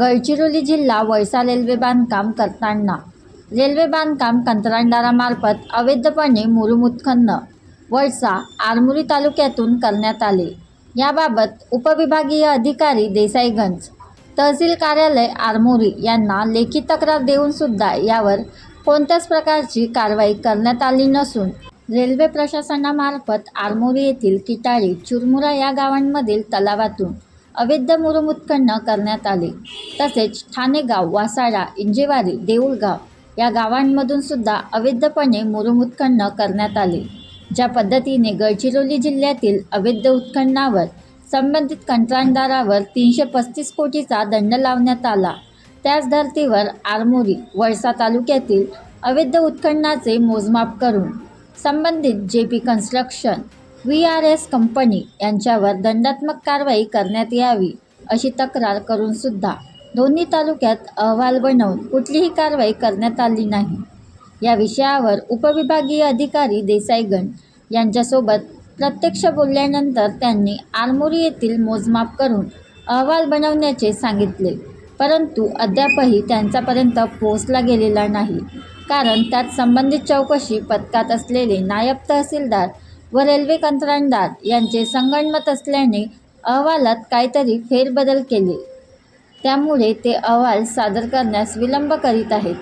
गडचिरोली जिल्हा वळसा रेल्वे बांधकाम करताना. रेल्वे बांधकाम कंत्राटदारामार्फत अवैधपणे मुरुमुत्खन वळसा आरमुरी तालुक्यातून करण्यात आले. याबाबत उपविभागीय अधिकारी देसाईगंज तहसील कार्यालय आरमोरी यांना लेखी तक्रार देऊन सुद्धा यावर कोणत्याच प्रकारची कारवाई करण्यात आली नसून रेल्वे प्रशासनामार्फत आरमोरी येथील किटाळी चुरमुरा या गावांमधील तलावातून अवैध मुरुम उत्खनन करण्यात आले. तसेच ठाणेगाव वासाडा इंजेवारी देऊळगाव या गावांमधून सुद्धा अवैधपणे मुरुम उत्खनन करण्यात आले. ज्या पद्धतीने गडचिरोली जिल्ह्यातील अवैध उत्खननावर संबंधित कंत्राटदारावर तीनशे पस्तीस कोटीचा दंड लावण्यात आला. त्याच धर्तीवर आरमोरी वळसा तालुक्यातील अवैध उत्खननाचे मोजमाप करून संबंधित J P construction V R S company यांच्यावर दंडात्मक कारवाई करण्यात यावी अशी तक्रार करून सुद्धा दोन्ही तालुक्यात अहवाल बनवून कुठलीही कारवाई करण्यात आली नाही. या विषयावर उपविभागीय अधिकारी देसाईगण यांच्यासोबत प्रत्यक्ष बोलल्यानंतर त्यांनी आरमोरी येथील मोजमाप करून अहवाल बनवण्याचे सांगितले. परंतु अद्यापही त्यांच्यापर्यंत पोहोचला गेलेला नाही. कारण त्यात संबंधित चौकशी पथकात असलेले नायब तहसीलदार व रेल्वे कंत्राटदार यांचे संगणमत असल्याने अहवालात काहीतरी फेरबदल केले. त्यामुळे ते अहवाल सादर करण्यास विलंब करीत आहेत.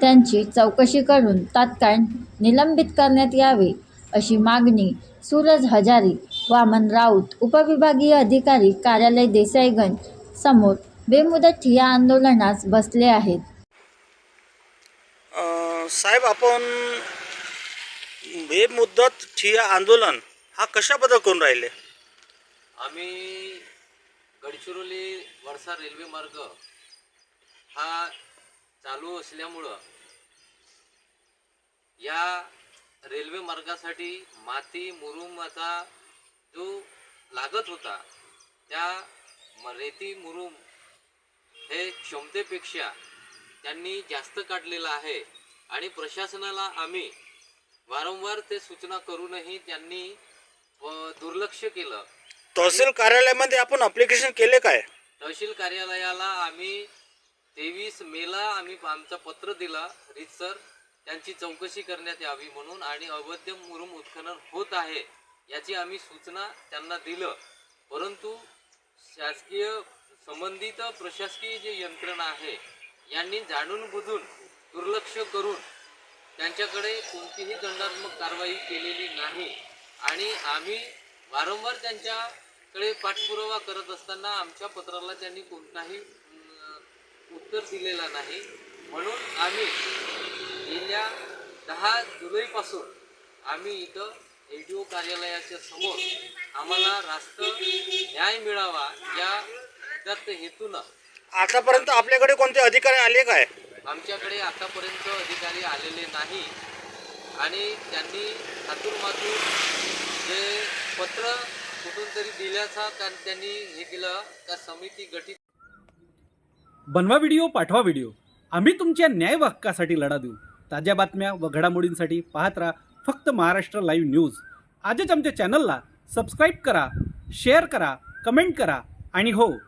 त्यांची चौकशी करून तात्काळ निलंबित करण्यात यावे अशी मागणी सूरज हजारी वामन राऊत उपविभागीय अधिकारी कार्यालय देसाईगंज समोर बेमुदत ठिया आंदोलनास बसले आहेत. साहेब आपण हे मुद्दत ठिय्या आंदोलन हा कशाबद्दल करून राहिले? आम्ही गडचिरोली वडसा रेल्वे मार्ग हा चालू असल्यामुळं या रेल्वे मार्गासाठी माती मुरुमाचा जो लागत होता त्या रेती मुरुम हे क्षमतेपेक्षा त्यांनी जास्त काढलेलं आहे. आणि प्रशासनाला आम्ही वारंवार ते सूचना करूनही त्यांनी दुर्लक्ष केलं. तहसील कार्यालयामध्ये आपण अप्लिकेशन केले काय? तहसील कार्यालयाला आम्ही तेवीस मेला आम्ही आमचं पत्र दिला रीतसर त्यांची चौकशी करण्यात यावी म्हणून आणि अवैध मुरुम उत्खनन होत आहे याची आम्ही सूचना त्यांना दिलं. परंतु शासकीय संबंधित प्रशासकीय जे यंत्रणा आहे यांनी जाणून बुजून दुर्लक्ष करून त्यांच्याकडे कोणतीही दंडात्मक कारवाई केलेली नाही. आणि आम्ही वारंवार त्यांच्याकडे पाठपुरावा करत असताना आमच्या पत्राला त्यांनी कोणताही उत्तर दिलेला नाही. म्हणून आम्ही गेल्या दहा जुलैपासून आम्ही इथं ए डी ओ कार्यालयाच्या समोर आम्हाला रास्त न्याय मिळावा या उदात्त हेतूनं आतापर्यंत आपल्याकडे कोणते अधिकारी आले काय? आमच्याकडे आतापर्यंत अधिकारी आलेले नाही. आणि त्यांनी हातून मातून जे पत्र कुठून तरी दिल्याचा त्या- त्यांनी हे केलं त्या समिती गठीत बनवा व्हिडिओ पाठवा व्हिडिओ. आम्ही तुमच्या न्याय हक्कासाठी लढा देऊ. ताज्या बातम्या व घडामोडींसाठी पाहत राहा फक्त महाराष्ट्र लाईव्ह न्यूज. आजच आमच्या चॅनलला सबस्क्राईब करा शेअर करा कमेंट करा. आणि हो